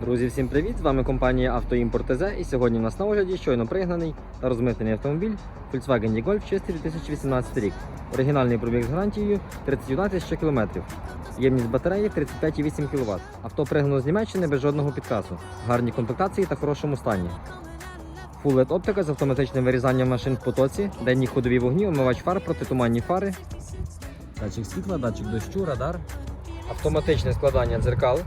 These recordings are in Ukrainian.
Друзі, всім привіт! З вами компанія Автоімпорт ТЗ і сьогодні в нас на огляді щойно пригнаний та розмитнений автомобіль Volkswagen E-Golf чистий 2018 рік. Оригінальний пробіг з гарантією 31 тисяча кілометрів. Ємність батареї 35,8 кВт. Авто пригнано з Німеччини без жодного підкрасу. Гарні комплектації та хорошому стані. Full LED оптика з автоматичним вирізанням машин в потоці, денні ходові вогні, омивач фар, протитуманні фари, датчик світла, датчик дощу, радар, автоматичне складання дзеркал,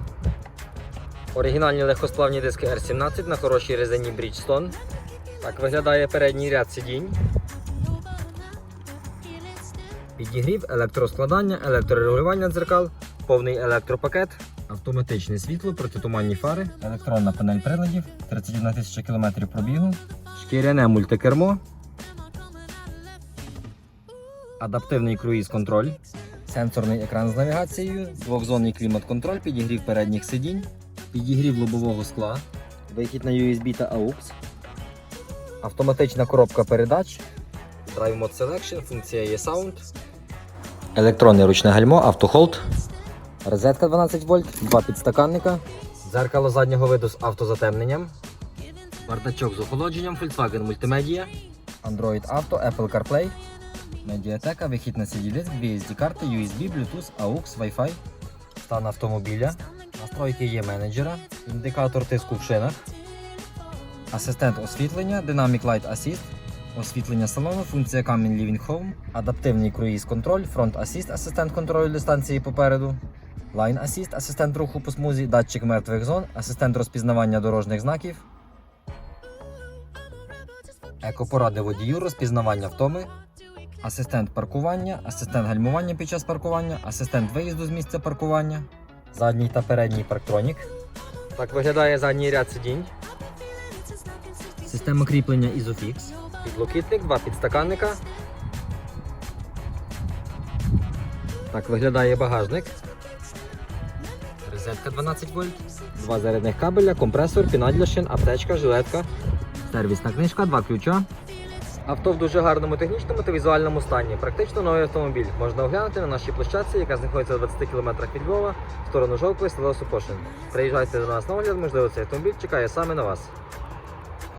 Оригінальні легкосплавні диски R17 на хорошій резині Bridgestone. Так виглядає передній ряд сидінь. Підігрів, електроскладання, електрорегулювання дзеркал, повний електропакет, автоматичне світло, протитуманні фари, електронна панель приладів, 31 тисяча км пробігу, шкіряне мультикермо, адаптивний круїз-контроль, сенсорний екран з навігацією, двохзонний клімат-контроль, підігрів передніх сидінь, підігрів лобового скла, вихід на USB та AUX, автоматична коробка передач, Drive Mode Selection, функція є Sound, електронне ручне гальмо, автохолд, розетка 12 вольт, два підстаканника, дзеркало заднього виду з автозатемненням, бардачок з охолодженням, Volkswagen Multimedia, Android Auto, Apple CarPlay, медіатека, вихід на CD-диск, VSD карти, USB, Bluetooth, AUX, Wi-Fi, стан автомобіля, настройки є менеджера, індикатор тиску в шинах, асистент освітлення, Dynamic Light Assist, освітлення салону, функція Coming Living Home, адаптивний круїз-контроль, фронт Assist, асистент контролю дистанції попереду, Line Assist, асистент руху по смузі, датчик мертвих зон, асистент розпізнавання дорожніх знаків, екопоради водію, розпізнавання втоми, асистент паркування, асистент гальмування під час паркування, асистент виїзду з місця паркування, задній та передній парктронік. Так виглядає задній ряд сидінь. Система кріплення Isofix. Підлокітник, два підстаканника. Так виглядає багажник. Розетка 12 вольт. Два зарядних кабеля, компресор, піна для шин, аптечка, жилетка. Сервісна книжка, два ключа. Авто в дуже гарному технічному та візуальному стані. Практично новий автомобіль. Можна оглянути на нашій площадці, яка знаходиться в 20 км від Львова, в сторону Жовкої, село Супошин. Приїжджайте до нас на огляд, можливо, цей автомобіль чекає саме на вас.